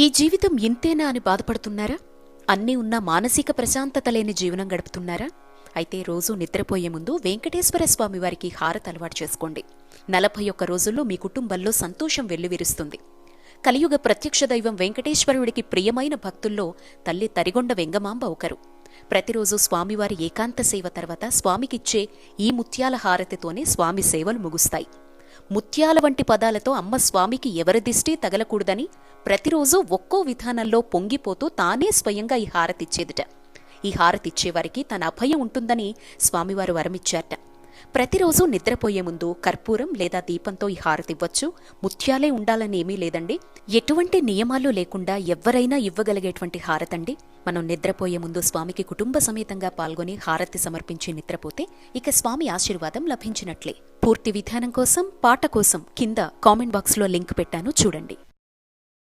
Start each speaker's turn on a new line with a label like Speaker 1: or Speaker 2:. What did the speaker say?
Speaker 1: ఈ జీవితం ఇంతేనా అని బాధపడుతున్నారా? అన్నీ ఉన్న మానసిక ప్రశాంతత లేని జీవనం గడుపుతున్నారా? అయితే రోజు నిద్రపోయే ముందు వెంకటేశ్వర స్వామి వారికి హారత అలవాటు చేసుకోండి. నలభై ఒక్క రోజుల్లో మీ కుటుంబంలో సంతోషం వెల్లువిరుస్తుంది. కలియుగ ప్రత్యక్ష దైవం వెంకటేశ్వరుడికి ప్రియమైన భక్తుల్లో తల్లి తరిగొండ వెంగమాంబ ఒకరు. ప్రతిరోజు స్వామివారి ఏకాంత సేవ తర్వాత స్వామికిచ్చే ఈ ముత్యాల హారతితోనే స్వామి సేవలు ముగుస్తాయి. ముత్యాల వంటి పదాలతో అమ్మ స్వామికి ఎవరి దిష్టి తగలకూడదని ప్రతిరోజు ఒక్కో విధానంలో పొంగిపోతూ తానే స్వయంగా ఈ హారతిచ్చేదిట ఈ హారతిచ్చేవారికి తన అభయం ఉంటుందని స్వామివారు వరమిచ్చారట. ప్రతిరోజు నిద్రపోయే ముందు కర్పూరం లేదా దీపంతో ఈ హారతి ఇవ్వచ్చు. ముత్యాలే ఉండాలని ఏమీ లేదండి. ఎటువంటి నియమాలు లేకుండా ఎవ్వరైనా ఇవ్వగలిగేటువంటి హారతండి. మనం నిద్రపోయే ముందు స్వామికి కుటుంబ సమేతంగా పాల్గొని హారతి సమర్పించి నిద్రపోతే ఇక స్వామి ఆశీర్వాదం లభించినట్లే. పూర్తి విధానం కోసం పాట కోసం కింద కామెంట్ బాక్స్లో లింక్ పెట్టాను చూడండి.